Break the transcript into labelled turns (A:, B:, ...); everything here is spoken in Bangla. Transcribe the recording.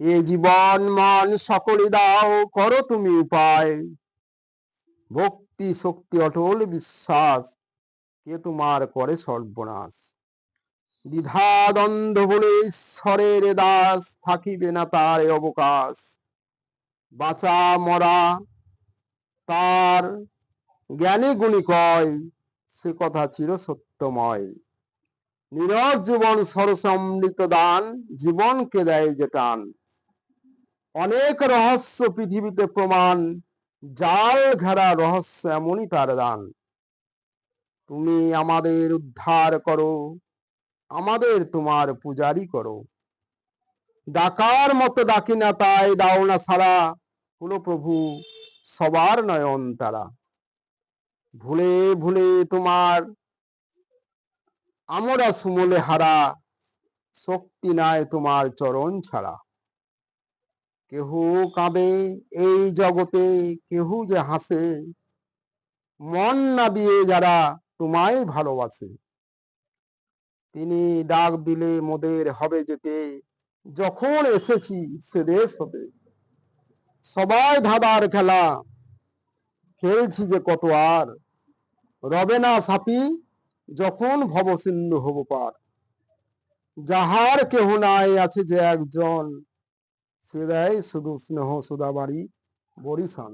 A: এ জীবন মন সকলে দাও, করো তুমি উপায়। ভক্তি, শক্তি, অটল বিশ্বাস, কে তোমার করে সর্বনাশ? দ্বিধা, দ্বন্দ্ব বলে ঈশ্বরের দাস, থাকিবে না তার অবকাশ। বাঁচা, মরা, তার জ্ঞানী গুণী কয় সে কথা চির সত্যময়। নিরস জীবন সরস অমৃত দান, জীবনকে দেয় যে টান। অনেক রহস্য পৃথিবীতে প্রমাণ, জাল ঘেরা রহস্য এমনই তার দান। তুমি আমাদের উদ্ধার করো, আমাদের তোমার পূজারি করো। ডাকার মতো ডাকি না তাই দাও না সারা হলো প্রভু সবার নয়ন তারা। ভুলে ভুলে তোমার আমরা সুমলে হারা, শক্তি নাই তোমার চরণ ছাড়া। কেহ কাঁদে এই জগতে, কেহ যে হাসে, মন না দিয়ে যারা তোমায় ভালোবাসে। তিনি ডাক দিলে মোদের হবে যেতে, যখন এসেছি সে দেশ হতে। সবাই ধাঁধার খেলা, খেলছি যে কত আর রবে না সাপি, যখন ভব সিন্ধু হব পার। যাহার কেহ নাই আছে যে একজন, সে দেয় শুধু স্নেহ সুদাবাড়ি বরিশান।